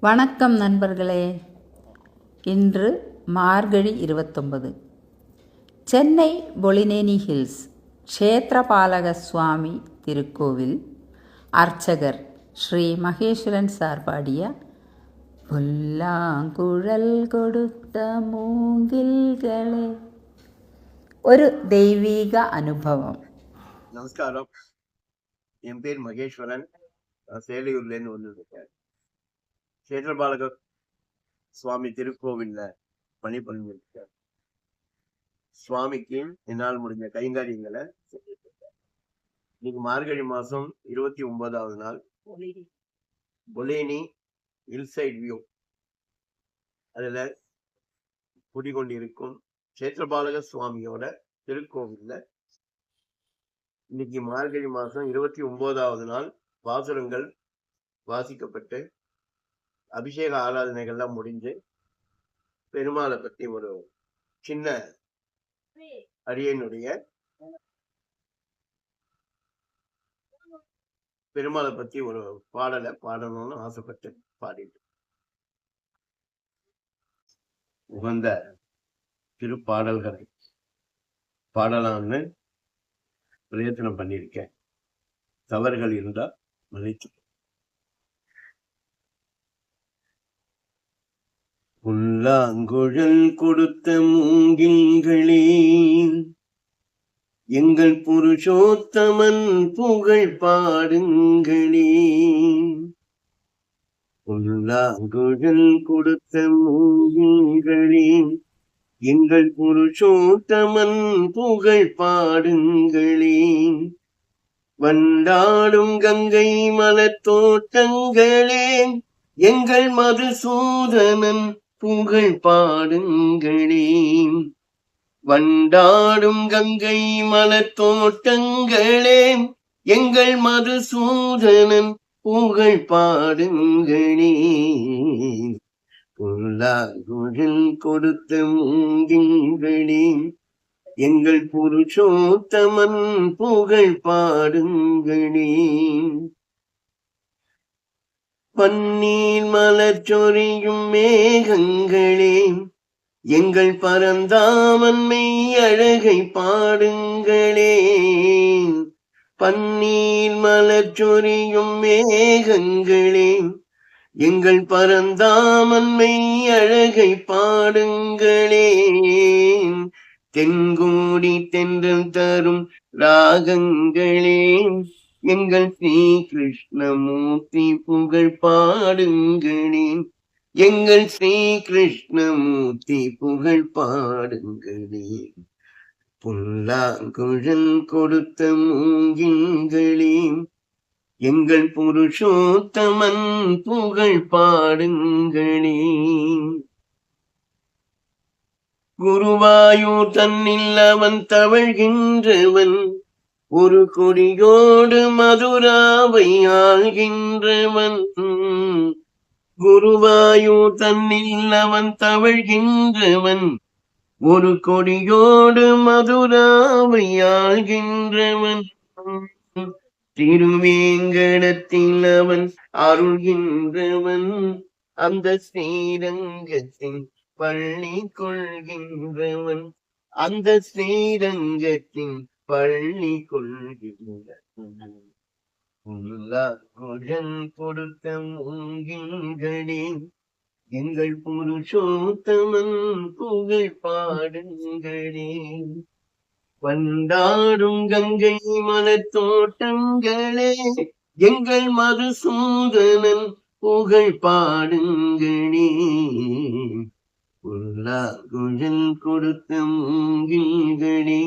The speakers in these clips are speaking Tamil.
வணக்கம் நண்பர்களே. இன்று மார்கழி இருபத்தொன்பது. சென்னை பொலினேனி ஹில்ஸ் க்ஷேத்திரபாலக சுவாமி திருக்கோவில் அர்ச்சகர் ஸ்ரீ மகேஸ்வரன் சார்பாடிய புல்லாங்குழல் கொடுத்த மூங்கில்களே. ஒரு தெய்வீக அனுபவம். நமஸ்காரம். என் பேர் மகேஸ்வரன். நான் சேலையூர்லேருந்து சேற்றபாலக சுவாமி திருக்கோவில்ல பணி பண்ணிருக்கேன் சுவாமிக்கு என்னால் முடிஞ்ச கைங்காரியங்களை. இன்னைக்கு மார்கழி மாசம் இருபத்தி ஒன்பதாவது நாள். பொலேனி ஹில் சைட் வியூ அதுல குடிகொண்டிருக்கும் சேத்திரபாலக சுவாமியோட திருக்கோவில்ல இன்னைக்கு மார்கழி மாசம் இருபத்தி ஒன்பதாவது நாள் வாசகங்கள் வாசிக்கப்பட்டு அபிஷேக ஆராதனைகள்லாம் முடிஞ்சு பெருமாளை பத்தி ஒரு சின்ன அடியனுடைய பெருமாளை பத்தி ஒரு பாடலை பாடணும்னு ஆசைப்பட்டு பாடிட்டு. உகந்த திருப்பாடல்களை பாடலாம்னு பிரயத்தனம் பண்ணியிருக்கேன். தவறுகள் இருந்தா மன்னிச்சு புல்லாங்குழல் கொடுத்த மூங்கில்களே. எங்கள் புருஷோத்தமன் புகழ் பாடுங்களே. புல்லாங்குழல் கொடுத்த மூங்கில்களே எங்கள் புருஷோத்தமன் புகழ் பாடுங்களே. வண்டாடும் கங்கை மலத்தோட்டங்களே எங்கள் மதுசூதனன் புகழ் பாடுங்களே. வண்டாடும் கங்கை மலத்தோட்டங்களே எங்கள் மதுசூதனன் புகழ் பாடுங்களே. புல்லாங்குழல் கொடுத்த மூங்கிங்களே எங்கள் புருஷோத்தமன் புகழ் பாடுங்களே. பன்னீர் மலர் சொரியும் மேகங்களே எங்கள் பரந்தாமன்மை அழகை பாடுங்களே. பன்னீர் மலர் சொரியும் மேகங்களே எங்கள் பரந்தாமன்மை அழகை பாடுங்களே. தென்கோடி தென்றல் தரும் ராகங்களே. எங்கள் ஸ்ரீ கிருஷ்ணமூர்த்தி புகழ் பாடுங்களே எங்கள் ஸ்ரீ கிருஷ்ணமூர்த்தி புகழ் பாடுங்களே புல்லாங்குழல் கொடுத்த மூங்கில்களே எங்கள் புருஷோத்தமன் புகழ் பாடுங்களே குருவாயூர் தன்னில் அவன் தவழ்கின்றவன். ஒரு கொடியோடு மதுராவை ஆள்கின்றவன். குருவாயு தன்னில் அவன் தவழ்கின்றவன். ஒரு கொடியோடு மதுராவை ஆள்கின்றவன். திருவேங்கடத்தில் அவன் அருள்கின்றவன். அந்த ஸ்ரீரங்கத்தின் பள்ளி கொள்கின்றவன். அந்த ஸ்ரீரங்கத்தின் பள்ளி கொள்கின்றவன் குழல் கொடுத்த எங்கள் புருஷோத்தமன் புகழ் பாடுங்களே வண்டாடும் கங்கை மலத்தோட்டங்களே எங்கள் மதுசூதனன் புகழ் பாடுங்களே உள்ளா குழல் கொடுத்த மூங்கில்களே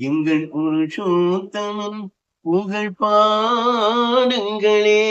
எங்கள் புருஷோத்தமன் புகழ் பாடுங்களே.